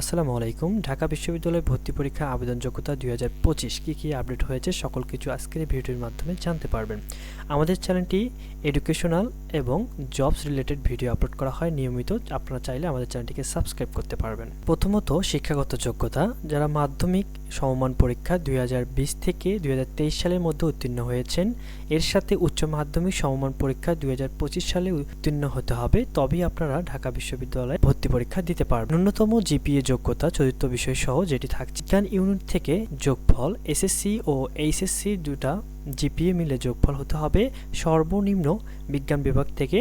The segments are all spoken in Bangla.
আসসালামু আলাইকুম। ঢাকা বিশ্ববিদ্যালয় ভর্তি পরীক্ষা আবেদন যোগ্যতা দুই হাজার পঁচিশ কী কী আপডেট হয়েছে সকল কিছু আজকের ভিডিওর মাধ্যমে জানতে পারবেন। আমাদের চ্যানেলটি এডুকেশনাল এবং জবস রিলেটেড ভিডিও আপলোড করা হয়। নিয়মিত আপনারা চাইলে আমাদের চ্যানেলটিকে সাবস্ক্রাইব করতে পারবেন। প্রথমত, শিক্ষাগত যোগ্যতা। যারা মাধ্যমিক সমমান পরীক্ষা দুই হাজার বিশ থেকে দুই হাজার তেইশ সালের মধ্যে উত্তীর্ণ হয়েছেন, এর সাথে উচ্চ মাধ্যমিক সমমান পরীক্ষা দুই হাজার পঁচিশ সালে উত্তীর্ণ হতে হবে। তবেই আপনারা ঢাকা বিশ্ববিদ্যালয়ে ভর্তি পরীক্ষা দিতে পারবেন। ন্যূনতম জিপিএ যোগ্যতা চতুর্থ বিষয় সহ যেটি থাকছে। বিজ্ঞান ইউনিট থেকে যোগফল এসএসসি ও এইচএসসি দুটা জিপিএ মিলে যোগফল হতে হবে। সর্বনিম্ন বিজ্ঞান বিভাগ থেকে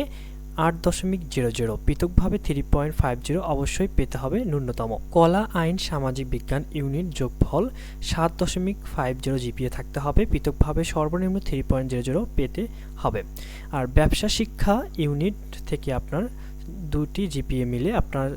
আট দশমিক জিরো জিরো। পৃথকভাবে থ্রি পয়েন্ট ফাইভ জিরো অবশ্যই পেতে হবে ন্যূনতম। কলা, আইন, সামাজিক বিজ্ঞান ইউনিট যোগফল সাত দশমিক ফাইভ জিরো জিপিএ থাকতে হবে। পৃথকভাবে সর্বনিম্ন থ্রি পয়েন্ট জিরো জিরো পেতে হবে। আর ব্যবসা শিক্ষা ইউনিট থেকে আপনার দুটি জিপিএ মিলে আপনার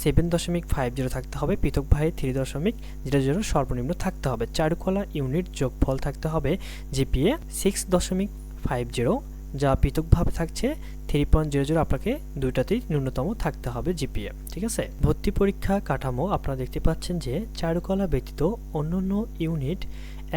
সেভেন দশমিক ফাইভ জিরো থাকতে হবে পৃথকভাবে থ্রি দশমিক জিরো জিরো সর্বনিম্ন থাকতে হবে। চারুকলা ইউনিট যোগফল থাকতে হবে জিপিএ সিক্স দশমিক ফাইভ জিরো যা পৃথকভাবে থাকছে থ্রি পয়েন্ট জিরো জিরো আপনাকে দুইটাতেই ন্যূনতম থাকতে হবে জিপিএ ঠিক আছে? ভর্তি পরীক্ষা কাঠামো, আপনারা দেখতে পাচ্ছেন যে চারুকলা ব্যতীত অন্যান্য ইউনিট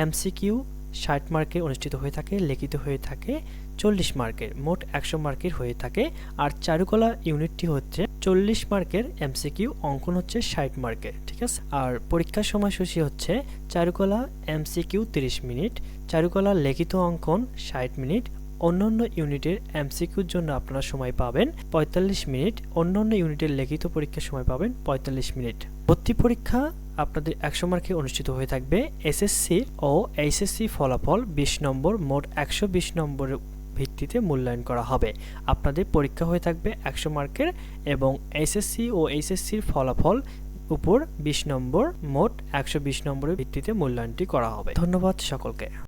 এমসিকিউ ষাট মার্কের অনুষ্ঠিত হয়ে থাকে, লিখিত হয়ে থাকে চল্লিশ মার্কের, মোট একশো মার্কের হয়ে থাকে। আর চারুকলা ইউনিটটি হচ্ছে চল্লিশ মার্কের এমসিকিউ অঙ্কন হচ্ছে ষাট মার্কের, ঠিক আছে? আর পরীক্ষার সময়সূচি হচ্ছে চারুকলা এমসিকিউ তিরিশ মিনিট, চারুকলা লিখিত অঙ্কন ষাট মিনিট, অন্যান্য ইউনিটের এমসিকিউর জন্য আপনারা সময় পাবেন পঁয়তাল্লিশ মিনিট, অন্যান্য ইউনিটের লিখিত পরীক্ষার সময় পাবেন পঁয়তাল্লিশ মিনিট। ভর্তি পরীক্ষা আপনাদের একশো মার্কে অনুষ্ঠিত হয়ে থাকবে এসএসসি ও এইচএসসি ফলাফল বিশ নম্বর, মোট একশো বিশ নম্বরের ভিত্তিতে মূল্যায়ন করা হবে। আপনাদের পরীক্ষা হয়ে থাকবে একশো মার্কের এবং এসএসসি ও এইচএসসির ফলাফল উপর বিশ নম্বর, মোট একশো বিশ নম্বরের ভিত্তিতে মূল্যায়নটি করা হবে। ধন্যবাদ সকলকে।